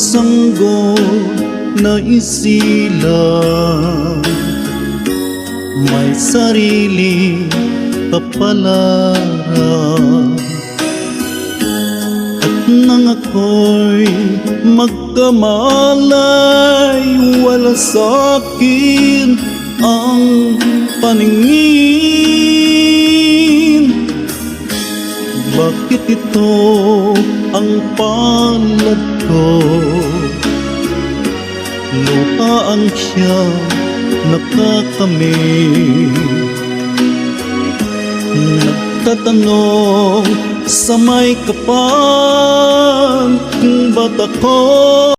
sanggol na isilang May sarili kapalaran At nang ako'y magkamalay Wala sa akin ang paningin. Bakit ito ang palad ko? Lupa ang siya nakakamit Nagtatanong sa may kapal Ba't ako